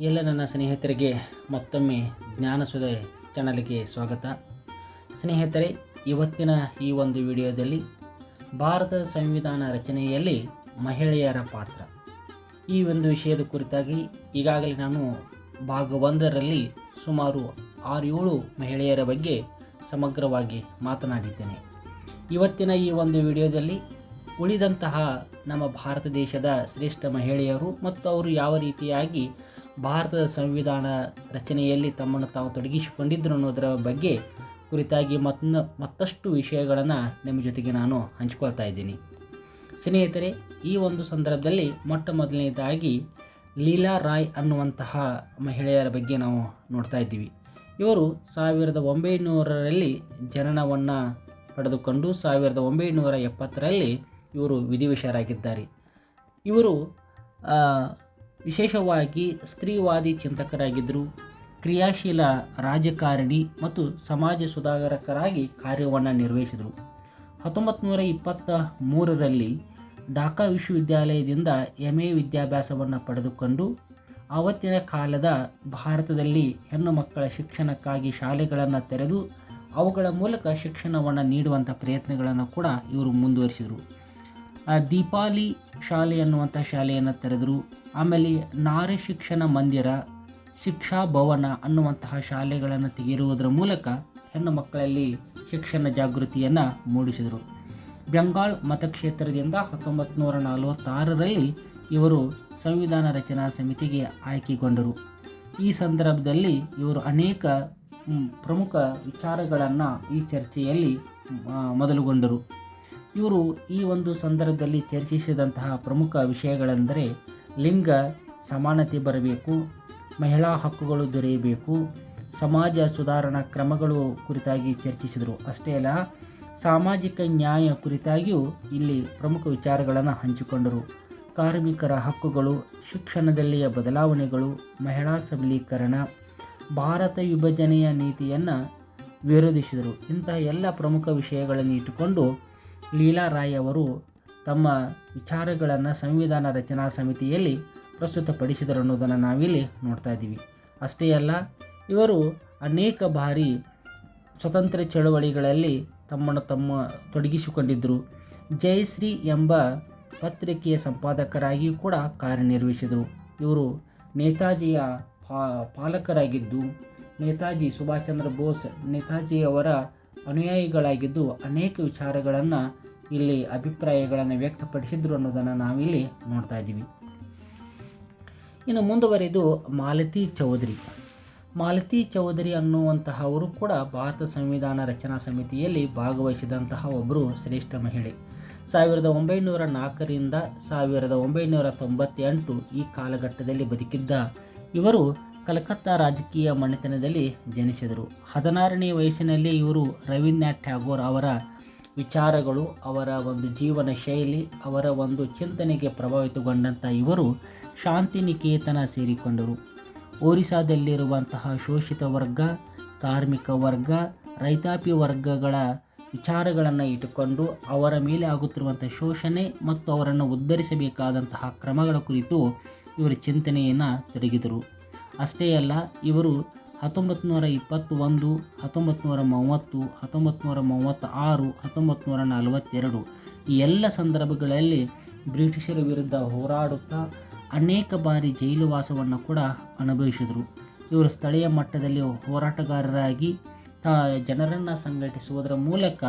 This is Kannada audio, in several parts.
ಎಲ್ಲ ನನ್ನ ಸ್ನೇಹಿತರಿಗೆ ಮತ್ತೊಮ್ಮೆ ಜ್ಞಾನಸುಧೆ ಚಾನಲ್ಗೆ ಸ್ವಾಗತ. ಸ್ನೇಹಿತರೆ, ಇವತ್ತಿನ ಈ ಒಂದು ವಿಡಿಯೋದಲ್ಲಿ ಭಾರತದ ಸಂವಿಧಾನ ರಚನೆಯಲ್ಲಿ ಮಹಿಳೆಯರ ಪಾತ್ರ. ಈ ಒಂದು ವಿಷಯದ ಕುರಿತಾಗಿ ಈಗಾಗಲೇ ನಾನು ಭಾಗ ಒಂದರಲ್ಲಿ ಸುಮಾರು ಆರು ಏಳು ಮಹಿಳೆಯರ ಬಗ್ಗೆ ಸಮಗ್ರವಾಗಿ ಮಾತನಾಡಿದ್ದೇನೆ. ಇವತ್ತಿನ ಈ ಒಂದು ವಿಡಿಯೋದಲ್ಲಿ ಉಳಿದಂತಹ ನಮ್ಮ ಭಾರತ ದೇಶದ ಶ್ರೇಷ್ಠ ಮಹಿಳೆಯರು ಮತ್ತು ಅವರು ಯಾವ ರೀತಿಯಾಗಿ ಭಾರತದ ಸಂವಿಧಾನ ರಚನೆಯಲ್ಲಿ ತಮ್ಮನ್ನು ತಾವು ತೊಡಗಿಸಿಕೊಂಡಿದ್ದರು ಅನ್ನೋದರ ಬಗ್ಗೆ ಕುರಿತಾಗಿ ಮತ್ತೊಂದು, ಮತ್ತಷ್ಟು ವಿಷಯಗಳನ್ನು ನಿಮ್ಮ ಜೊತೆಗೆ ನಾನು ಹಂಚ್ಕೊಳ್ತಾ ಇದ್ದೀನಿ. ಸ್ನೇಹಿತರೆ, ಈ ಒಂದು ಸಂದರ್ಭದಲ್ಲಿ ಮೊಟ್ಟ ಮೊದಲನೇದಾಗಿ ಲೀಲಾ ರಾಯ್ ಅನ್ನುವಂತಹ ಮಹಿಳೆಯರ ಬಗ್ಗೆ ನಾವು ನೋಡ್ತಾ ಇದ್ದೀವಿ. ಇವರು ಸಾವಿರದ ಒಂಬೈನೂರರಲ್ಲಿ ಜನನವನ್ನು ಪಡೆದುಕೊಂಡು ಸಾವಿರದ ಒಂಬೈನೂರ ಎಪ್ಪತ್ತರಲ್ಲಿ ಇವರು ವಿಧಿವಿಷರಾಗಿದ್ದಾರೆ ಇವರು ವಿಶೇಷವಾಗಿ ಸ್ತ್ರೀವಾದಿ ಚಿಂತಕರಾಗಿದ್ದರು. ಕ್ರಿಯಾಶೀಲ ರಾಜಕಾರಣಿ ಮತ್ತು ಸಮಾಜ ಸುಧಾರಕರಾಗಿ ಕಾರ್ಯವನ್ನು ನಿರ್ವಹಿಸಿದರು. ಹತ್ತೊಂಬತ್ತು ನೂರ ಇಪ್ಪತ್ತ ಮೂರರಲ್ಲಿ ಢಾಕಾ ವಿಶ್ವವಿದ್ಯಾಲಯದಿಂದ ಎಂ ಎ ವಿದ್ಯಾಭ್ಯಾಸವನ್ನು ಪಡೆದುಕೊಂಡು, ಆವತ್ತಿನ ಕಾಲದ ಭಾರತದಲ್ಲಿ ಹೆಣ್ಣು ಮಕ್ಕಳ ಶಿಕ್ಷಣಕ್ಕಾಗಿ ಶಾಲೆಗಳನ್ನು ತೆರೆದು, ಅವುಗಳ ಮೂಲಕ ಶಿಕ್ಷಣವನ್ನು ನೀಡುವಂಥ ಪ್ರಯತ್ನಗಳನ್ನು ಕೂಡ ಇವರು ಮುಂದುವರಿಸಿದರು. ದೀಪಾಲಿ ಶಾಲೆ ಅನ್ನುವಂಥ ಶಾಲೆಯನ್ನು ತೆರೆದರು. ಆಮೇಲೆ ನಾರಿ ಶಿಕ್ಷಣ ಮಂದಿರ, ಶಿಕ್ಷಾ ಭವನ ಅನ್ನುವಂತಹ ಶಾಲೆಗಳನ್ನು ತೆಗೆಯುವುದರ ಮೂಲಕ ಹೆಣ್ಣು ಮಕ್ಕಳಲ್ಲಿ ಶಿಕ್ಷಣ ಜಾಗೃತಿಯನ್ನು ಮೂಡಿಸಿದರು. ಬೆಂಗಾಳ್ ಮತಕ್ಷೇತ್ರದಿಂದ ಹತ್ತೊಂಬತ್ತು ನೂರ ನಲವತ್ತಾರರಲ್ಲಿ ಇವರು ಸಂವಿಧಾನ ರಚನಾ ಸಮಿತಿಗೆ ಆಯ್ಕೆಗೊಂಡರು. ಈ ಸಂದರ್ಭದಲ್ಲಿ ಇವರು ಅನೇಕ ಪ್ರಮುಖ ವಿಚಾರಗಳನ್ನು ಈ ಚರ್ಚೆಯಲ್ಲಿ ಮೊದಲುಗೊಂಡರು. ಇವರು ಈ ಒಂದು ಸಂದರ್ಭದಲ್ಲಿ ಚರ್ಚಿಸಿದಂತಹ ಪ್ರಮುಖ ವಿಷಯಗಳೆಂದರೆ ಲಿಂಗ ಸಮಾನತೆ ಬರಬೇಕು, ಮಹಿಳಾ ಹಕ್ಕುಗಳು ದೊರೆಯಬೇಕು, ಸಮಾಜ ಸುಧಾರಣಾ ಕ್ರಮಗಳು ಕುರಿತಾಗಿ ಚರ್ಚಿಸಿದರು. ಅಷ್ಟೇ ಅಲ್ಲ, ಸಾಮಾಜಿಕ ನ್ಯಾಯ ಕುರಿತಾಗಿಯೂ ಇಲ್ಲಿ ಪ್ರಮುಖ ವಿಚಾರಗಳನ್ನು ಹಂಚಿಕೊಂಡರು. ಕಾರ್ಮಿಕರ ಹಕ್ಕುಗಳು, ಶಿಕ್ಷಣದಲ್ಲಿಯ ಬದಲಾವಣೆಗಳು, ಮಹಿಳಾ ಸಬಲೀಕರಣ, ಭಾರತ ವಿಭಜನೆಯ ನೀತಿಯನ್ನು ವಿರೋಧಿಸಿದರು. ಇಂತಹ ಎಲ್ಲ ಪ್ರಮುಖ ವಿಷಯಗಳನ್ನು ಇಟ್ಟುಕೊಂಡು ಲೀಲಾ ರಾಯ್ ಅವರು ತಮ್ಮ ವಿಚಾರಗಳನ್ನು ಸಂವಿಧಾನ ರಚನಾ ಸಮಿತಿಯಲ್ಲಿ ಪ್ರಸ್ತುತಪಡಿಸಿದರು ಅನ್ನೋದನ್ನು ನಾವಿಲ್ಲಿ ನೋಡ್ತಾ ಇದ್ದೀವಿ. ಅಷ್ಟೇ ಅಲ್ಲ, ಇವರು ಅನೇಕ ಬಾರಿ ಸ್ವತಂತ್ರ ಚಳವಳಿಗಳಲ್ಲಿ ತಮ್ಮನ್ನು ತಮ್ಮ ತೊಡಗಿಸಿಕೊಂಡಿದ್ದರು ಜಯಶ್ರೀ ಎಂಬ ಪತ್ರಿಕೆಯ ಸಂಪಾದಕರಾಗಿಯೂ ಕೂಡ ಕಾರ್ಯನಿರ್ವಹಿಸಿದರು. ಇವರು ನೇತಾಜಿಯ ಪಾಲಕರಾಗಿದ್ದು, ನೇತಾಜಿ ಸುಭಾಷ್ ಚಂದ್ರ ಬೋಸ್ ನೇತಾಜಿಯವರ ಅನುಯಾಯಿಗಳಾಗಿದ್ದು ಅನೇಕ ವಿಚಾರಗಳನ್ನು ಇಲ್ಲಿ ಅಭಿಪ್ರಾಯಗಳನ್ನು ವ್ಯಕ್ತಪಡಿಸಿದ್ರು ಅನ್ನೋದನ್ನು ನಾವಿಲ್ಲಿ ನೋಡ್ತಾ ಇದ್ದೀವಿ. ಇನ್ನು ಮುಂದುವರೆದು ಮಾಲತಿ ಚೌಧರಿ. ಮಾಲತಿ ಚೌಧರಿ ಅನ್ನುವಂತಹವರು ಕೂಡ ಭಾರತ ಸಂವಿಧಾನ ರಚನಾ ಸಮಿತಿಯಲ್ಲಿ ಭಾಗವಹಿಸಿದಂತಹ ಒಬ್ಬರು ಶ್ರೇಷ್ಠ ಮಹಿಳೆ. ಸಾವಿರದ ಒಂಬೈನೂರ ನಾಲ್ಕರಿಂದ ಸಾವಿರದ ಒಂಬೈನೂರ ತೊಂಬತ್ತೆಂಟು ಈ ಕಾಲಘಟ್ಟದಲ್ಲಿ ಬದುಕಿದ್ದ ಇವರು ಕಲ್ಕತ್ತಾ ರಾಜಕೀಯ ಮನೆತನದಲ್ಲಿ ಜನಿಸಿದರು. ಹದಿನಾರನೇ ವಯಸ್ಸಿನಲ್ಲಿ ಇವರು ರವೀಂದ್ರನಾಥ್ ಟ್ಯಾಗೋರ್ ಅವರ ವಿಚಾರಗಳು, ಅವರ ಒಂದು ಜೀವನ ಶೈಲಿ, ಅವರ ಒಂದು ಚಿಂತನೆಗೆ ಪ್ರಭಾವಿತಗೊಂಡಂಥ ಇವರು ಶಾಂತಿನಿಕೇತನ ಸೇರಿಕೊಂಡರು. ಒರಿಸ್ಸಾದಲ್ಲಿರುವಂತಹ ಶೋಷಿತ ವರ್ಗ, ಕಾರ್ಮಿಕ ವರ್ಗ, ರೈತಾಪಿ ವರ್ಗಗಳ ವಿಚಾರಗಳನ್ನು ಇಟ್ಟುಕೊಂಡು ಅವರ ಮೇಲೆ ಆಗುತ್ತಿರುವಂಥ ಶೋಷಣೆ ಮತ್ತು ಅವರನ್ನು ಉದ್ಧರಿಸಬೇಕಾದಂತಹ ಕ್ರಮಗಳ ಕುರಿತು ಇವರ ಚಿಂತನೆಯನ್ನು ತೊಡಗಿದರು. ಅಷ್ಟೇ ಅಲ್ಲ, ಇವರು ಹತ್ತೊಂಬತ್ತು ನೂರ ಇಪ್ಪತ್ತೊಂದು ಹತ್ತೊಂಬತ್ತು ನೂರ ಮೂವತ್ತು ಹತ್ತೊಂಬತ್ತು ನೂರ ಮೂವತ್ತ ಆರು ಹತ್ತೊಂಬತ್ತು ನೂರ ನಲವತ್ತೆರಡು ಈ ಎಲ್ಲ ಸಂದರ್ಭಗಳಲ್ಲಿ ಬ್ರಿಟಿಷರ ವಿರುದ್ಧ ಹೋರಾಡುತ್ತಾ ಅನೇಕ ಬಾರಿ ಜೈಲುವಾಸವನ್ನು ಕೂಡ ಅನುಭವಿಸಿದರು. ಇವರು ಸ್ಥಳೀಯ ಮಟ್ಟದಲ್ಲಿ ಹೋರಾಟಗಾರರಾಗಿ ಜನರನ್ನು ಸಂಘಟಿಸುವುದರ ಮೂಲಕ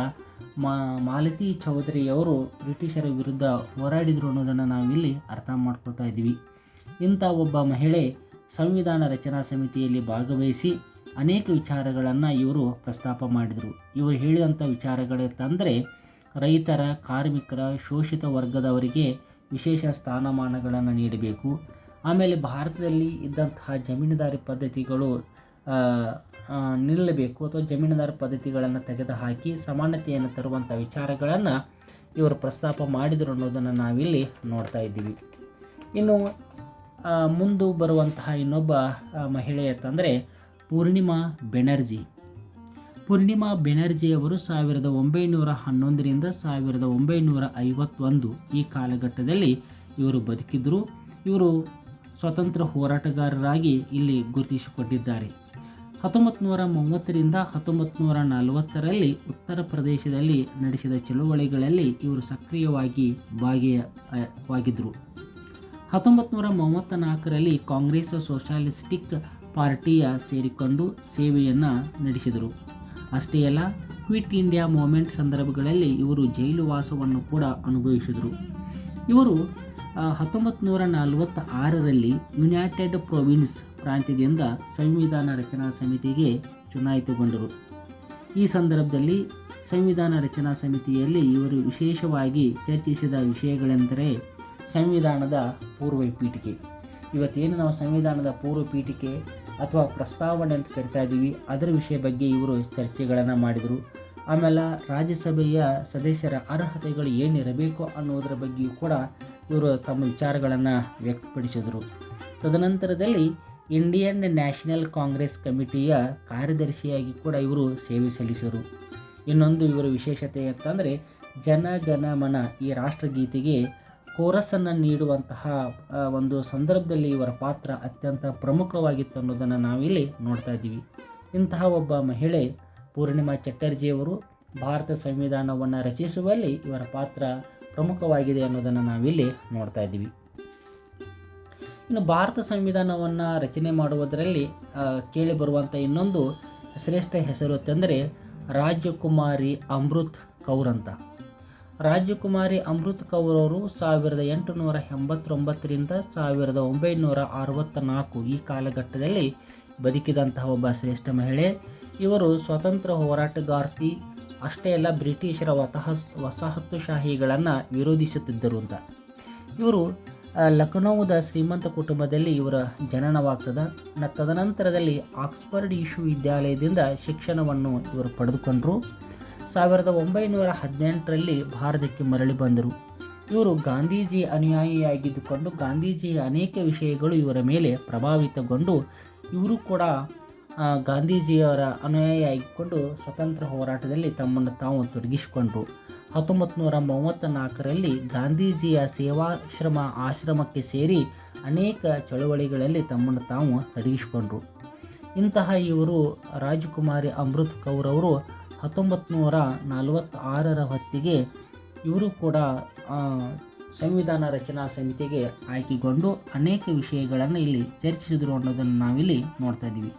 ಮಾ ಮಾಲತಿ ಚೌಧರಿಯವರು ಬ್ರಿಟಿಷರ ವಿರುದ್ಧ ಹೋರಾಡಿದರು ಅನ್ನೋದನ್ನು ನಾವಿಲ್ಲಿ ಅರ್ಥ ಮಾಡ್ಕೊಳ್ತಾ ಇದ್ದೀವಿ. ಇಂಥ ಒಬ್ಬ ಮಹಿಳೆ ಸಂವಿಧಾನ ರಚನಾ ಸಮಿತಿಯಲ್ಲಿ ಭಾಗವಹಿಸಿ ಅನೇಕ ವಿಚಾರಗಳನ್ನು ಇವರು ಪ್ರಸ್ತಾಪ ಮಾಡಿದರು. ಇವರು ಹೇಳಿದಂಥ ವಿಚಾರಗಳು ತಂದರೆ ರೈತರ, ಕಾರ್ಮಿಕರ, ಶೋಷಿತ ವರ್ಗದವರಿಗೆ ವಿಶೇಷ ಸ್ಥಾನಮಾನಗಳನ್ನು ನೀಡಬೇಕು. ಆಮೇಲೆ ಭಾರತದಲ್ಲಿ ಇದ್ದಂತಹ ಜಮೀನುದಾರಿ ಪದ್ಧತಿಗಳು ನಿಲ್ಲಬೇಕು ಅಥವಾ ಜಮೀನುದಾರ ಪದ್ಧತಿಗಳನ್ನು ತೆಗೆದುಹಾಕಿ ಸಮಾನತೆಯನ್ನು ತರುವಂಥ ವಿಚಾರಗಳನ್ನು ಇವರು ಪ್ರಸ್ತಾಪ ಮಾಡಿದರು ಅನ್ನೋದನ್ನು ನಾವಿಲ್ಲಿ ನೋಡ್ತಾ ಇದ್ದೀವಿ. ಇನ್ನು ಮುಂದೆ ಬರುವಂತಹ ಇನ್ನೊಬ್ಬ ಮಹಿಳೆ ಅಂತಂದರೆ ಪೂರ್ಣಿಮಾ ಬೆನರ್ಜಿ. ಪೂರ್ಣಿಮಾ ಬೆನರ್ಜಿಯವರು ಸಾವಿರದ ಒಂಬೈನೂರ ಹನ್ನೊಂದರಿಂದ ಸಾವಿರದ ಒಂಬೈನೂರ ಐವತ್ತೊಂದು ಈ ಕಾಲಘಟ್ಟದಲ್ಲಿ ಇವರು ಬದುಕಿದ್ರು. ಇವರು ಸ್ವತಂತ್ರ ಹೋರಾಟಗಾರರಾಗಿ ಇಲ್ಲಿ ಗುರುತಿಸಿಕೊಂಡಿದ್ದಾರೆ. ಹತ್ತೊಂಬತ್ತು ನೂರ ಮೂವತ್ತರಿಂದ ಹತ್ತೊಂಬತ್ತು ನೂರ ನಲವತ್ತರಲ್ಲಿ ಉತ್ತರ ಪ್ರದೇಶದಲ್ಲಿ ನಡೆಸಿದ ಚಳುವಳಿಗಳಲ್ಲಿ ಇವರು ಸಕ್ರಿಯವಾಗಿ ಭಾಗಿಯಾಗಿದ್ದರು ಹತ್ತೊಂಬತ್ತು ನೂರ ಮೂವತ್ತ ನಾಲ್ಕರಲ್ಲಿ ಕಾಂಗ್ರೆಸ್ ಸೋಷಾಲಿಸ್ಟಿಕ್ ಪಾರ್ಟಿಯ ಸೇರಿಕೊಂಡು ಸೇವೆಯನ್ನು ನಡೆಸಿದರು. ಅಷ್ಟೇ ಅಲ್ಲ, ಕ್ವಿಟ್ ಇಂಡಿಯಾ ಮೂಮೆಂಟ್ ಸಂದರ್ಭಗಳಲ್ಲಿ ಇವರು ಜೈಲು ವಾಸವನ್ನು ಕೂಡ ಅನುಭವಿಸಿದರು. ಇವರು ಹತ್ತೊಂಬತ್ತು ನೂರ ನಲವತ್ತ ಆರರಲ್ಲಿ ಯುನೈಟೆಡ್ ಪ್ರೊವಿನ್ಸ್ ಪ್ರಾಂತ್ಯದಿಂದ ಸಂವಿಧಾನ ರಚನಾ ಸಮಿತಿಗೆ ಚುನಾಯಿತಗೊಂಡರು. ಈ ಸಂದರ್ಭದಲ್ಲಿ ಸಂವಿಧಾನ ರಚನಾ ಸಮಿತಿಯಲ್ಲಿ ಇವರು ವಿಶೇಷವಾಗಿ ಚರ್ಚಿಸಿದ ವಿಷಯಗಳೆಂದರೆ ಸಂವಿಧಾನದ ಪೂರ್ವ ಪೀಠಿಕೆ ಇವತ್ತೇನು ನಾವು ಸಂವಿಧಾನದ ಪೂರ್ವ ಪೀಠಿಕೆ ಅಥವಾ ಪ್ರಸ್ತಾವನೆ ಅಂತ ಕರಿತಾ ಇದ್ದೀವಿ ಅದರ ವಿಷಯ ಬಗ್ಗೆ ಇವರು ಚರ್ಚೆಗಳನ್ನು ಮಾಡಿದರು. ಆಮೇಲೆ ರಾಜ್ಯಸಭೆಯ ಸದಸ್ಯರ ಅರ್ಹತೆಗಳು ಏನಿರಬೇಕು ಅನ್ನೋದರ ಬಗ್ಗೆಯೂ ಕೂಡ ಇವರು ತಮ್ಮ ವಿಚಾರಗಳನ್ನು ವ್ಯಕ್ತಪಡಿಸಿದರು. ತದನಂತರದಲ್ಲಿ ಇಂಡಿಯನ್ ನ್ಯಾಷನಲ್ ಕಾಂಗ್ರೆಸ್ ಕಮಿಟಿಯ ಕಾರ್ಯದರ್ಶಿಯಾಗಿ ಕೂಡ ಇವರು ಸೇವೆ ಸಲ್ಲಿಸಿದರು. ಇನ್ನೊಂದು ಇವರ ವಿಶೇಷತೆ ಅಂತಂದರೆ ಜನಗಣಮನ ಈ ರಾಷ್ಟ್ರಗೀತೆಗೆ ಕೋರಸನ್ನು ನೀಡುವಂತಹ ಒಂದು ಸಂದರ್ಭದಲ್ಲಿ ಇವರ ಪಾತ್ರ ಅತ್ಯಂತ ಪ್ರಮುಖವಾಗಿತ್ತು ಅನ್ನೋದನ್ನು ನಾವಿಲ್ಲಿ ನೋಡ್ತಾ ಇದ್ದೀವಿ. ಇಂತಹ ಒಬ್ಬ ಮಹಿಳೆ ಪೂರ್ಣಿಮಾ ಚಟರ್ಜಿಯವರು ಭಾರತ ಸಂವಿಧಾನವನ್ನು ರಚಿಸುವಲ್ಲಿ ಇವರ ಪಾತ್ರ ಪ್ರಮುಖವಾಗಿದೆ ಅನ್ನೋದನ್ನು ನಾವಿಲ್ಲಿ ನೋಡ್ತಾ ಇದ್ದೀವಿ. ಇನ್ನು ಭಾರತ ಸಂವಿಧಾನವನ್ನು ರಚನೆ ಮಾಡುವುದರಲ್ಲಿ ಕೇಳಿಬರುವಂಥ ಇನ್ನೊಂದು ಶ್ರೇಷ್ಠ ಹೆಸರು ಅಂತಂದರೆ ರಾಜಕುಮಾರಿ ಅಮೃತ್ ಕೌರ್ ಅಂತ. ರಾಜಕುಮಾರಿ ಅಮೃತ್ ಕೌರ್ ಅವರು ಸಾವಿರದ ಎಂಟುನೂರ ಎಂಬತ್ತೊಂಬತ್ತರಿಂದ ಸಾವಿರದ ಒಂಬೈನೂರ ಅರವತ್ತ ನಾಲ್ಕು ಈ ಕಾಲಘಟ್ಟದಲ್ಲಿ ಬದುಕಿದಂತಹ ಒಬ್ಬ ಶ್ರೇಷ್ಠ ಮಹಿಳೆ. ಇವರು ಸ್ವತಂತ್ರ ಹೋರಾಟಗಾರ್ತಿ, ಅಷ್ಟೇ ಅಲ್ಲ ಬ್ರಿಟಿಷರ ವತಹ ವಸಾಹತುಶಾಹಿಗಳನ್ನು ವಿರೋಧಿಸುತ್ತಿದ್ದರು ಅಂತ. ಇವರು ಲಖನೌದ ಶ್ರೀಮಂತ ಕುಟುಂಬದಲ್ಲಿ ಇವರ ಜನನವಾಗ್ತದೆ. ತದನಂತರದಲ್ಲಿ ಆಕ್ಸ್ಫರ್ಡ್ ವಿಶ್ವವಿದ್ಯಾಲಯದಿಂದ ಶಿಕ್ಷಣವನ್ನು ಇವರು ಪಡೆದುಕೊಂಡರು. ಸಾವಿರದ ಒಂಬೈನೂರ ಹದಿನೆಂಟರಲ್ಲಿ ಭಾರತಕ್ಕೆ ಮರಳಿ ಬಂದರು. ಇವರು ಗಾಂಧೀಜಿ ಅನುಯಾಯಿಯಾಗಿದ್ದುಕೊಂಡು ಗಾಂಧೀಜಿಯ ಅನೇಕ ವಿಷಯಗಳು ಇವರ ಮೇಲೆ ಪ್ರಭಾವಿತಗೊಂಡು ಇವರು ಕೂಡ ಗಾಂಧೀಜಿಯವರ ಅನುಯಾಯಿಯಾಗಿಕೊಂಡು ಸ್ವತಂತ್ರ ಹೋರಾಟದಲ್ಲಿ ತಮ್ಮನ್ನು ತಾವು ತೊಡಗಿಸಿಕೊಂಡರು. ಹತ್ತೊಂಬತ್ತು ನೂರ ಮೂವತ್ತ ನಾಲ್ಕರಲ್ಲಿ ಗಾಂಧೀಜಿಯ ಸೇವಾಶ್ರಮ ಆಶ್ರಮಕ್ಕೆ ಸೇರಿ ಅನೇಕ ಚಳುವಳಿಗಳಲ್ಲಿ ತಮ್ಮನ್ನು ತಾವು ತೊಡಗಿಸಿಕೊಂಡರು. ಇಂತಹ ಇವರು ರಾಜಕುಮಾರಿ ಅಮೃತ್ ಕೌರ್ ಅವರು ಹತ್ತೊಂಬತ್ತು ನೂರ ನಲವತ್ತಾರರ ಹೊತ್ತಿಗೆ ಇವರು ಕೂಡ ಸಂವಿಧಾನ ರಚನಾ ಸಮಿತಿಗೆ ಆಯ್ಕೆಗೊಂಡು ಅನೇಕ ವಿಷಯಗಳನ್ನು ಇಲ್ಲಿ ಚರ್ಚಿಸಿದರು ಅನ್ನೋದನ್ನು ನಾವಿಲ್ಲಿ ನೋಡ್ತಾ ಇದ್ದೀವಿ.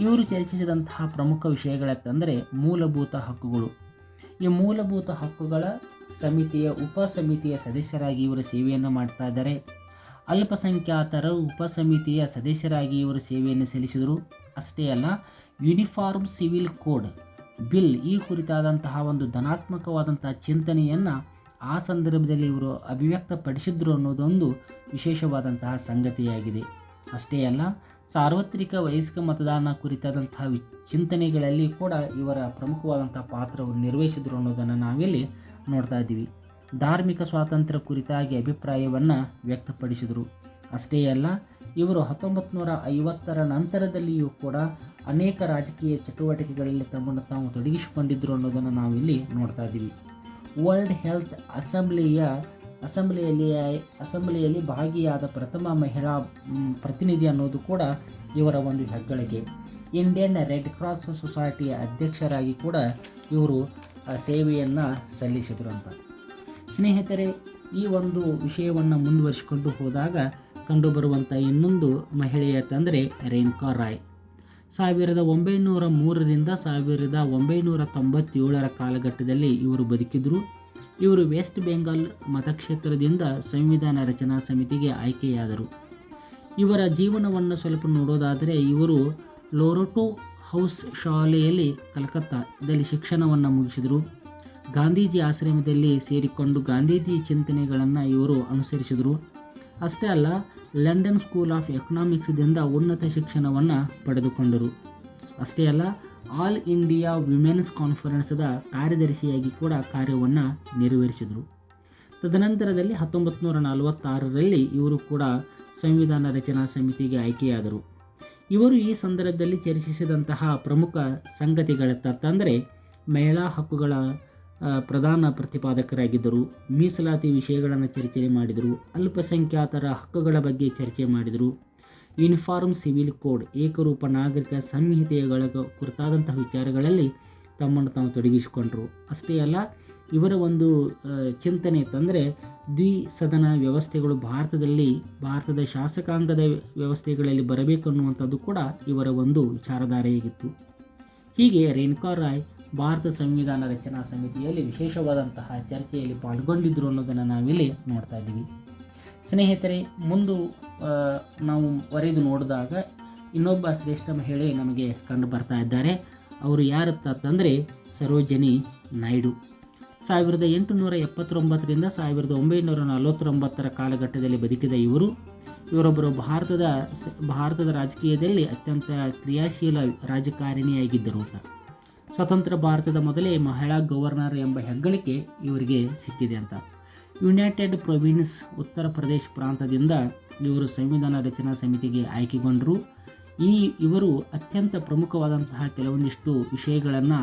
ಇವರು ಚರ್ಚಿಸಿದಂತಹ ಪ್ರಮುಖ ವಿಷಯಗಳೆತ್ತಂದರೆ ಮೂಲಭೂತ ಹಕ್ಕುಗಳು. ಈ ಮೂಲಭೂತ ಹಕ್ಕುಗಳ ಸಮಿತಿಯ ಉಪ ಸಮಿತಿಯ ಸದಸ್ಯರಾಗಿ ಇವರು ಸೇವೆಯನ್ನು ಮಾಡ್ತಾ ಇದ್ದಾರೆ. ಅಲ್ಪಸಂಖ್ಯಾತರ ಉಪಸಮಿತಿಯ ಸದಸ್ಯರಾಗಿ ಇವರು ಸೇವೆಯನ್ನು ಸಲ್ಲಿಸಿದರು. ಅಷ್ಟೇ ಅಲ್ಲ, ಯೂನಿಫಾರ್ಮ್ ಸಿವಿಲ್ ಕೋಡ್ ಬಿಲ್ ಈ ಕುರಿತಾದಂತಹ ಒಂದು ಧನಾತ್ಮಕವಾದಂತಹ ಚಿಂತನೆಯನ್ನು ಆ ಸಂದರ್ಭದಲ್ಲಿ ಇವರು ಅಭಿವ್ಯಕ್ತಪಡಿಸಿದ್ರು ಅನ್ನೋದೊಂದು ವಿಶೇಷವಾದಂತಹ ಸಂಗತಿಯಾಗಿದೆ. ಅಷ್ಟೇ ಅಲ್ಲ, ಸಾರ್ವತ್ರಿಕ ವಯಸ್ಕ ಮತದಾನ ಕುರಿತಾದಂತಹ ಚಿಂತನೆಗಳಲ್ಲಿ ಕೂಡ ಇವರ ಪ್ರಮುಖವಾದಂಥ ಪಾತ್ರವನ್ನು ನಿರ್ವಹಿಸಿದ್ರು ಅನ್ನೋದನ್ನು ನಾವಿಲ್ಲಿ ನೋಡ್ತಾ ಇದ್ದೀವಿ. ಧಾರ್ಮಿಕ ಸ್ವಾತಂತ್ರ್ಯ ಕುರಿತಾಗಿ ಅಭಿಪ್ರಾಯವನ್ನು ವ್ಯಕ್ತಪಡಿಸಿದರು. ಅಷ್ಟೇ ಅಲ್ಲ, ಇವರು ಹತ್ತೊಂಬತ್ತು ನೂರ ಐವತ್ತರ ನಂತರದಲ್ಲಿಯೂ ಕೂಡ ಅನೇಕ ರಾಜಕೀಯ ಚಟುವಟಿಕೆಗಳಲ್ಲಿ ತಮ್ಮನ್ನು ತಾವು ತೊಡಗಿಸಿಕೊಂಡಿದ್ದರು ಅನ್ನೋದನ್ನು ನಾವಿಲ್ಲಿ ನೋಡ್ತಾ ಇದ್ದೀವಿ. ವರ್ಲ್ಡ್ ಹೆಲ್ತ್ ಅಸೆಂಬ್ಲಿಯ, ಅಸೆಂಬ್ಲಿಯಲ್ಲಿ ಅಸೆಂಬ್ಲಿಯಲ್ಲಿ ಭಾಗಿಯಾದ ಪ್ರಥಮ ಮಹಿಳಾ ಪ್ರತಿನಿಧಿ ಅನ್ನೋದು ಕೂಡ ಇವರ ಒಂದು ಹೆಗ್ಗಳಿಕೆ. ಇಂಡಿಯನ್ ರೆಡ್ ಕ್ರಾಸ್ ಸೊಸೈಟಿಯ ಅಧ್ಯಕ್ಷರಾಗಿ ಕೂಡ ಇವರು ಸೇವೆಯನ್ನು ಸಲ್ಲಿಸಿದರು ಅಂತ. ಸ್ನೇಹಿತರೆ, ಈ ಒಂದು ವಿಷಯವನ್ನು ಮುಂದುವರಿಸಿಕೊಂಡು ಹೋದಾಗ ಕಂಡುಬರುವಂಥ ಇನ್ನೊಂದು ಮಹಿಳೆಯ ತಂದರೆ ರೇಣುಕಾ ರಾಯ್. ಸಾವಿರದ ಒಂಬೈನೂರ ಮೂರರಿಂದ ಸಾವಿರದ ಒಂಬೈನೂರ ತೊಂಬತ್ತೇಳರ ಕಾಲಘಟ್ಟದಲ್ಲಿ ಇವರು ಬದುಕಿದ್ರು. ಇವರು ವೆಸ್ಟ್ ಬೆಂಗಾಲ್ ಮತಕ್ಷೇತ್ರದಿಂದ ಸಂವಿಧಾನ ರಚನಾ ಸಮಿತಿಗೆ ಆಯ್ಕೆಯಾದರು. ಇವರ ಜೀವನವನ್ನು ಸ್ವಲ್ಪ ನೋಡೋದಾದರೆ, ಇವರು ಲೋರೋಟೋ ಹೌಸ್ ಶಾಲೆಯಲ್ಲಿ ಕಲ್ಕತ್ತಾದಲ್ಲಿ ಶಿಕ್ಷಣವನ್ನು ಮುಗಿಸಿದರು. ಗಾಂಧೀಜಿ ಆಶ್ರಮದಲ್ಲಿ ಸೇರಿಕೊಂಡು ಗಾಂಧೀಜಿ ಚಿಂತನೆಗಳನ್ನು ಇವರು ಅನುಸರಿಸಿದರು. ಅಷ್ಟೇ ಅಲ್ಲ, ಲಂಡನ್ ಸ್ಕೂಲ್ ಆಫ್ ಎಕನಾಮಿಕ್ಸ್ದಿಂದ ಉನ್ನತ ಶಿಕ್ಷಣವನ್ನು ಪಡೆದುಕೊಂಡರು. ಅಷ್ಟೇ ಅಲ್ಲ, ಆಲ್ ಇಂಡಿಯಾ ವಿಮೆನ್ಸ್ ಕಾನ್ಫರೆನ್ಸ್ದ ಕಾರ್ಯದರ್ಶಿಯಾಗಿ ಕೂಡ ಕಾರ್ಯವನ್ನು ನೆರವೇರಿಸಿದರು. ತದನಂತರದಲ್ಲಿ ಹತ್ತೊಂಬತ್ತು ನೂರ ನಲವತ್ತಾರರಲ್ಲಿ ಇವರು ಕೂಡ ಸಂವಿಧಾನ ರಚನಾ ಸಮಿತಿಗೆ ಆಯ್ಕೆಯಾದರು. ಇವರು ಈ ಸಂದರ್ಭದಲ್ಲಿ ಚರ್ಚಿಸಿದಂತಹ ಪ್ರಮುಖ ಸಂಗತಿಗಳ ತಂದರೆ ಮಹಿಳಾ ಹಕ್ಕುಗಳ ಪ್ರಧಾನ ಪ್ರತಿಪಾದಕರಾಗಿದ್ದರು. ಮೀಸಲಾತಿ ವಿಷಯಗಳನ್ನು ಚರ್ಚೆ ಮಾಡಿದರು. ಅಲ್ಪಸಂಖ್ಯಾತರ ಹಕ್ಕುಗಳ ಬಗ್ಗೆ ಚರ್ಚೆ ಮಾಡಿದರು. ಯೂನಿಫಾರ್ಮ್ ಸಿವಿಲ್ ಕೋಡ್, ಏಕರೂಪ ನಾಗರಿಕ ಸಂಹಿತೆಗಳ ಕುರಿತಾದಂತಹ ವಿಚಾರಗಳಲ್ಲಿ ತಮ್ಮನ್ನು ತಾವು ತೊಡಗಿಸಿಕೊಂಡರು. ಅಷ್ಟೇ ಅಲ್ಲ, ಇವರ ಒಂದು ಚಿಂತನೆ ತಂದರೆ ದ್ವಿಸದನ ವ್ಯವಸ್ಥೆಗಳು ಭಾರತದಲ್ಲಿ, ಭಾರತದ ಶಾಸಕಾಂಗದ ವ್ಯವಸ್ಥೆಗಳಲ್ಲಿ ಬರಬೇಕು ಅನ್ನುವಂಥದ್ದು ಕೂಡ ಇವರ ಒಂದು ವಿಚಾರಧಾರೆಯಾಗಿತ್ತು. ಹೀಗೆ ರೇಣುಕಾ ರಾಯ್ ಭಾರತ ಸಂವಿಧಾನ ರಚನಾ ಸಮಿತಿಯಲ್ಲಿ ವಿಶೇಷವಾದಂತಹ ಚರ್ಚೆಯಲ್ಲಿ ಪಾಲ್ಗೊಂಡಿದ್ದರು ಅನ್ನೋದನ್ನು ನಾವಿಲ್ಲಿ ನೋಡ್ತಾ ಇದ್ದೀವಿ. ಸ್ನೇಹಿತರೆ, ಮುಂದು ನಾವು ವರೆದು ನೋಡಿದಾಗ ಇನ್ನೊಬ್ಬ ಶ್ರೇಷ್ಠ ಮಹಿಳೆ ನಮಗೆ ಕಂಡು ಬರ್ತಾ ಇದ್ದಾರೆ. ಅವರು ಯಾರತ್ತಂದರೆ ಸರೋಜಿನಿ ನಾಯ್ಡು. ಸಾವಿರದ ಎಂಟುನೂರ ಎಪ್ಪತ್ತೊಂಬತ್ತರಿಂದ ಸಾವಿರದ ಒಂಬೈನೂರ ನಲವತ್ತೊಂಬತ್ತರ ಕಾಲಘಟ್ಟದಲ್ಲಿ ಬದುಕಿದ ಇವರು, ಇವರೊಬ್ಬರು ಭಾರತದ ಭಾರತದ ರಾಜಕೀಯದಲ್ಲಿ ಅತ್ಯಂತ ಕ್ರಿಯಾಶೀಲ ರಾಜಕಾರಣಿಯಾಗಿದ್ದರು ಅಂತ. ಸ್ವತಂತ್ರ ಭಾರತದ ಮೊದಲೇ ಮಹಿಳಾ ಗವರ್ನರ್ ಎಂಬ ಹೆಗ್ಗಳಿಕೆ ಇವರಿಗೆ ಸಿಕ್ಕಿದೆ ಅಂತ. ಯುನೈಟೆಡ್ ಪ್ರೊವಿನ್ಸ್ ಉತ್ತರ ಪ್ರದೇಶ ಪ್ರಾಂತದಿಂದ ಇವರು ಸಂವಿಧಾನ ರಚನಾ ಸಮಿತಿಗೆ ಆಯ್ಕೆಗೊಂಡರು. ಈ ಇವರು ಅತ್ಯಂತ ಪ್ರಮುಖವಾದಂತಹ ಕೆಲವೊಂದಿಷ್ಟು ವಿಷಯಗಳನ್ನು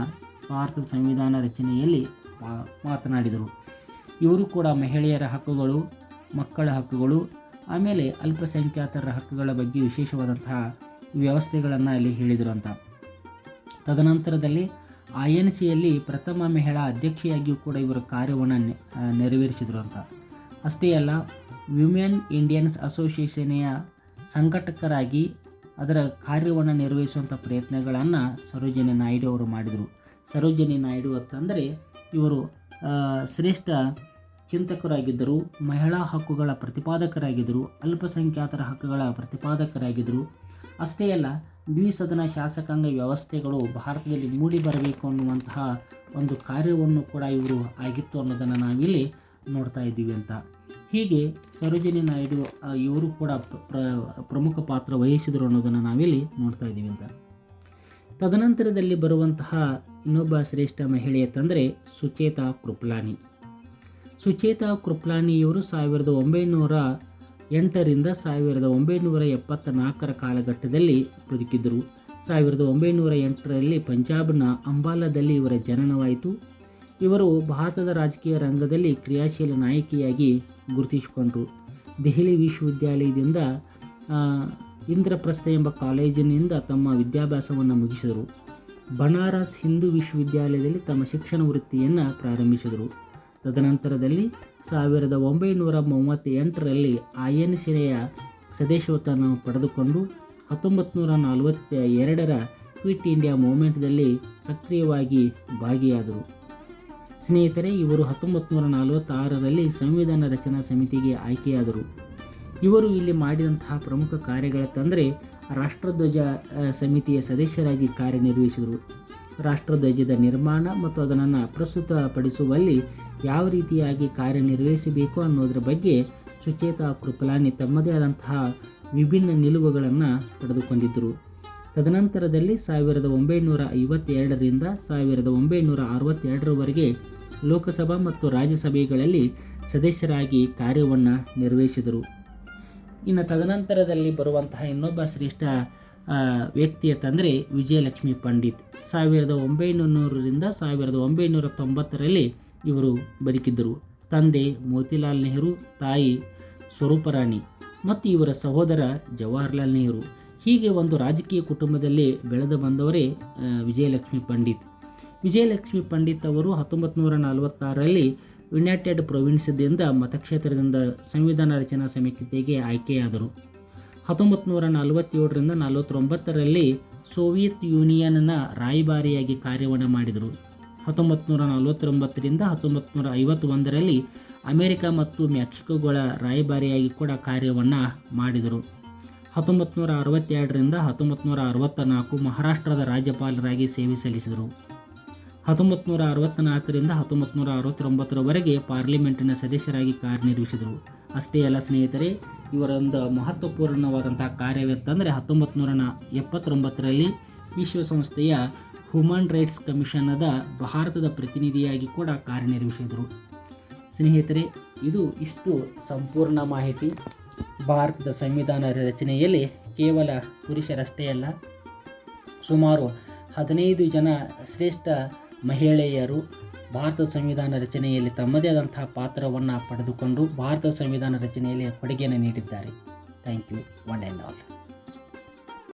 ಭಾರತದ ಸಂವಿಧಾನ ರಚನೆಯಲ್ಲಿ ಮಾತನಾಡಿದರು. ಇವರು ಕೂಡ ಮಹಿಳೆಯರ ಹಕ್ಕುಗಳು, ಮಕ್ಕಳ ಹಕ್ಕುಗಳು, ಆಮೇಲೆ ಅಲ್ಪಸಂಖ್ಯಾತರ ಹಕ್ಕುಗಳ ಬಗ್ಗೆ ವಿಶೇಷವಾದಂತಹ ವ್ಯವಸ್ಥೆಗಳನ್ನು ಅಲ್ಲಿ ಹೇಳಿದರು ಅಂತ. ತದನಂತರದಲ್ಲಿ ಐ ಎನ್ ಸಿಯಲ್ಲಿ ಪ್ರಥಮ ಮಹಿಳಾ ಅಧ್ಯಕ್ಷೆಯಾಗಿಯೂ ಕೂಡ ಇವರು ಕಾರ್ಯವನ್ನು ನೆರವೇರಿಸಿದರು ಅಂತ. ಅಷ್ಟೇ ಅಲ್ಲ ವಿಮೆನ್ ಇಂಡಿಯನ್ಸ್ ಅಸೋಸಿಯೇಷನೆಯ ಸಂಘಟಕರಾಗಿ ಅದರ ಕಾರ್ಯವನ್ನು ನಿರ್ವಹಿಸುವಂಥ ಪ್ರಯತ್ನಗಳನ್ನು ಸರೋಜಿನಿ ನಾಯ್ಡು ಅವರು ಮಾಡಿದರು. ಸರೋಜಿನಿ ನಾಯ್ಡು ಅಂತಂದರೆ ಇವರು ಶ್ರೇಷ್ಠ ಚಿಂತಕರಾಗಿದ್ದರು, ಮಹಿಳಾ ಹಕ್ಕುಗಳ ಪ್ರತಿಪಾದಕರಾಗಿದ್ದರು, ಅಲ್ಪಸಂಖ್ಯಾತರ ಹಕ್ಕುಗಳ ಪ್ರತಿಪಾದಕರಾಗಿದ್ದರು. ಅಷ್ಟೇ ಅಲ್ಲ ದ್ವಿಸದನ ಶಾಸಕಾಂಗ ವ್ಯವಸ್ಥೆಗಳು ಭಾರತದಲ್ಲಿ ಮೂಡಿ ಬರಬೇಕು ಅನ್ನುವಂತಹ ಒಂದು ಕಾರ್ಯವನ್ನು ಕೂಡ ಇವರು ಆಗಿತ್ತು ಅನ್ನೋದನ್ನು ನಾವಿಲ್ಲಿ ನೋಡ್ತಾ ಇದ್ದೀವಿ ಅಂತ. ಹೀಗೆ ಸರೋಜಿನಿ ನಾಯ್ಡು ಇವರು ಕೂಡ ಪ್ರ- ಪ್ರ- ಪ್ರಮುಖ ಪಾತ್ರ ವಹಿಸಿದರು ಅನ್ನೋದನ್ನು ನಾವಿಲ್ಲಿ ನೋಡ್ತಾ ಇದ್ದೀವಿ ಅಂತ. ತದನಂತರದಲ್ಲಿ ಬರುವಂತಹ ಇನ್ನೊಬ್ಬ ಶ್ರೇಷ್ಠ ಮಹಿಳೆ ಅಂತಂದರೆ ಸುಚೇತಾ ಕೃಪ್ಲಾನಿ. ಸುಚೇತಾ ಕೃಪ್ಲಾನಿಯವರು ಸಾವಿರದ ಒಂಬೈನೂರ ಎಂಟರಿಂದ ಸಾವಿರದ ಒಂಬೈನೂರ ಎಪ್ಪತ್ತ ನಾಲ್ಕರ ಕಾಲಘಟ್ಟದಲ್ಲಿ ಬದುಕಿದ್ದರು. ಸಾವಿರದ ಒಂಬೈನೂರ ಎಂಟರಲ್ಲಿ ಪಂಜಾಬ್ನ ಅಂಬಾಲಾದಲ್ಲಿ ಇವರ ಜನನವಾಯಿತು. ಇವರು ಭಾರತದ ರಾಜಕೀಯ ರಂಗದಲ್ಲಿ ಕ್ರಿಯಾಶೀಲ ನಾಯಕಿಯಾಗಿ ಗುರುತಿಸಿಕೊಂಡರು. ದೆಹಲಿ ವಿಶ್ವವಿದ್ಯಾಲಯದಿಂದ ಇಂದ್ರಪ್ರಸ್ಥ ಎಂಬ ಕಾಲೇಜಿನಿಂದ ತಮ್ಮ ವಿದ್ಯಾಭ್ಯಾಸವನ್ನು ಮುಗಿಸಿದರು. ಬನಾರಸ್ ಹಿಂದೂ ವಿಶ್ವವಿದ್ಯಾಲಯದಲ್ಲಿ ತಮ್ಮ ಶಿಕ್ಷಣ ವೃತ್ತಿಯನ್ನು ಪ್ರಾರಂಭಿಸಿದರು. ತದನಂತರದಲ್ಲಿ ಸಾವಿರದ ಒಂಬೈನೂರ ಮೂವತ್ತೆಂಟರಲ್ಲಿ ಆಯನ್ ಸಿನೆಯ ಸದಸ್ಯತ್ವವನ್ನು ಪಡೆದುಕೊಂಡು ಹತ್ತೊಂಬತ್ತು ನೂರ ನಲವತ್ತ ಎರಡರ ಕ್ವಿಟ್ ಇಂಡಿಯಾ ಮೂಮೆಂಟ್ದಲ್ಲಿ ಸಕ್ರಿಯವಾಗಿ ಭಾಗಿಯಾದರು. ಸ್ನೇಹಿತರೆ, ಇವರು ಹತ್ತೊಂಬತ್ತು ನೂರ ನಲವತ್ತಾರರಲ್ಲಿ ಸಂವಿಧಾನ ರಚನಾ ಸಮಿತಿಗೆ ಆಯ್ಕೆಯಾದರು. ಇವರು ಇಲ್ಲಿ ಮಾಡಿದಂತಹ ಪ್ರಮುಖ ಕಾರ್ಯಗಳ ತಂದರೆ ರಾಷ್ಟ್ರಧ್ವಜ ಸಮಿತಿಯ ಸದಸ್ಯರಾಗಿ ಕಾರ್ಯನಿರ್ವಹಿಸಿದರು. ರಾಷ್ಟ್ರಧ್ವಜದ ನಿರ್ಮಾಣ ಮತ್ತು ಅದನ್ನು ಪ್ರಸ್ತುತಪಡಿಸುವಲ್ಲಿ ಯಾವ ರೀತಿಯಾಗಿ ಕಾರ್ಯನಿರ್ವಹಿಸಬೇಕು ಅನ್ನೋದ್ರ ಬಗ್ಗೆ ಸುಚೇತ ಕೃಪಲಾನಿ ತಮ್ಮದೇ ಆದಂತಹ ವಿಭಿನ್ನ ನಿಲುವುಗಳನ್ನು ಪಡೆದುಕೊಂಡಿದ್ದರು. ತದನಂತರದಲ್ಲಿ ಸಾವಿರದ ಒಂಬೈನೂರ ಐವತ್ತೆರಡರಿಂದ ಸಾವಿರದ ಒಂಬೈನೂರ ಅರವತ್ತೆರಡರವರೆಗೆ ಲೋಕಸಭಾ ಮತ್ತು ರಾಜ್ಯಸಭೆಗಳಲ್ಲಿ ಸದಸ್ಯರಾಗಿ ಕಾರ್ಯವನ್ನು ನಿರ್ವಹಿಸಿದರು. ಇನ್ನು ತದನಂತರದಲ್ಲಿ ಬರುವಂತಹ ಇನ್ನೊಬ್ಬ ಶ್ರೇಷ್ಠ ವ್ಯಕ್ತಿ ಅಂತಂದರೆ ವಿಜಯಲಕ್ಷ್ಮಿ ಪಂಡಿತ್. ಸಾವಿರದ ಒಂಬೈನೂರರಿಂದ ಸಾವಿರದ ಒಂಬೈನೂರ ತೊಂಬತ್ತರಲ್ಲಿ ಇವರು ಬದುಕಿದ್ದರು. ತಂದೆ ಮೋತಿಲಾಲ್ ನೆಹರು, ತಾಯಿ ಸ್ವರೂಪರಾಣಿ ಮತ್ತು ಇವರ ಸಹೋದರ ಜವಾಹರ್ಲಾಲ್ ನೆಹರು. ಹೀಗೆ ಒಂದು ರಾಜಕೀಯ ಕುಟುಂಬದಲ್ಲಿ ಬೆಳೆದು ಬಂದವರೇ ವಿಜಯಲಕ್ಷ್ಮಿ ಪಂಡಿತ್. ವಿಜಯಲಕ್ಷ್ಮಿ ಪಂಡಿತ್ ಅವರು ಹತ್ತೊಂಬತ್ತು ನೂರ ನಲವತ್ತಾರರಲ್ಲಿ ಯುನೈಟೆಡ್ ಪ್ರೊವಿನ್ಸ್ದಿಂದ ಮತಕ್ಷೇತ್ರದಿಂದ ಸಂವಿಧಾನ ರಚನಾ ಸಮಿತಿಗೆ ಆಯ್ಕೆಯಾದರು. ಹತ್ತೊಂಬತ್ತು ನೂರ ನಲವತ್ತೇಳರಿಂದ ನಲವತ್ತೊಂಬತ್ತರಲ್ಲಿ ಸೋವಿಯತ್ ಯೂನಿಯನ್ನ ರಾಯಭಾರಿಯಾಗಿ ಕಾರ್ಯವನ್ನು ಮಾಡಿದರು. ಹತ್ತೊಂಬತ್ತು ನೂರ ನಲವತ್ತೊಂಬತ್ತರಿಂದ ಹತ್ತೊಂಬತ್ತು ನೂರ ಐವತ್ತೊಂದರಲ್ಲಿ ಅಮೆರಿಕ ಮತ್ತು ಮೆಕ್ಸಿಕೋಗಳ ರಾಯಭಾರಿಯಾಗಿ ಕೂಡ ಕಾರ್ಯವನ್ನು ಮಾಡಿದರು. ಹತ್ತೊಂಬತ್ತು ನೂರ ಅರವತ್ತೆರಡರಿಂದ ಹತ್ತೊಂಬತ್ತು ನೂರ ಅರವತ್ತ ನಾಲ್ಕು ಮಹಾರಾಷ್ಟ್ರದ ರಾಜ್ಯಪಾಲರಾಗಿ ಸೇವೆ ಸಲ್ಲಿಸಿದರು. ಹತ್ತೊಂಬತ್ತು ನೂರ ಅರವತ್ತ್ನಾಲ್ಕರಿಂದ ಹತ್ತೊಂಬತ್ತು ನೂರ ಅರವತ್ತೊಂಬತ್ತರವರೆಗೆ ಪಾರ್ಲಿಮೆಂಟಿನ ಸದಸ್ಯರಾಗಿ ಕಾರ್ಯನಿರ್ವಹಿಸಿದರು. ಅಷ್ಟೇ ಅಲ್ಲ ಸ್ನೇಹಿತರೆ ಇವರೊಂದು ಮಹತ್ವಪೂರ್ಣವಾದಂಥ ಕಾರ್ಯವೆತ್ತಂದರೆ ಹತ್ತೊಂಬತ್ತು ನೂರ ಎಪ್ಪತ್ತೊಂಬತ್ತರಲ್ಲಿ ವಿಶ್ವಸಂಸ್ಥೆಯ ಹ್ಯೂಮನ್ ರೈಟ್ಸ್ ಕಮಿಷನದ ಭಾರತದ ಪ್ರತಿನಿಧಿಯಾಗಿ ಕೂಡ ಕಾರ್ಯನಿರ್ವಹಿಸಿದರು. ಸ್ನೇಹಿತರೆ, ಇದು ಇಷ್ಟು ಸಂಪೂರ್ಣ ಮಾಹಿತಿ. ಭಾರತದ ಸಂವಿಧಾನ ರಚನೆಯಲ್ಲಿ ಕೇವಲ ಪುರುಷರಷ್ಟೇ ಅಲ್ಲ, ಸುಮಾರು ಹದಿನೈದು ಜನ ಶ್ರೇಷ್ಠ ಮಹಿಳೆಯರು ಭಾರತ ಸಂವಿಧಾನ ರಚನೆಯಲ್ಲಿ ತಮ್ಮದೇ ಆದಂತಹ ಪಾತ್ರವನ್ನು ಪಡೆದುಕೊಂಡು ಭಾರತ ಸಂವಿಧಾನ ರಚನೆಯಲ್ಲಿ ಕೊಡುಗೆಯನ್ನು ನೀಡಿದ್ದಾರೆ. Thank you one and all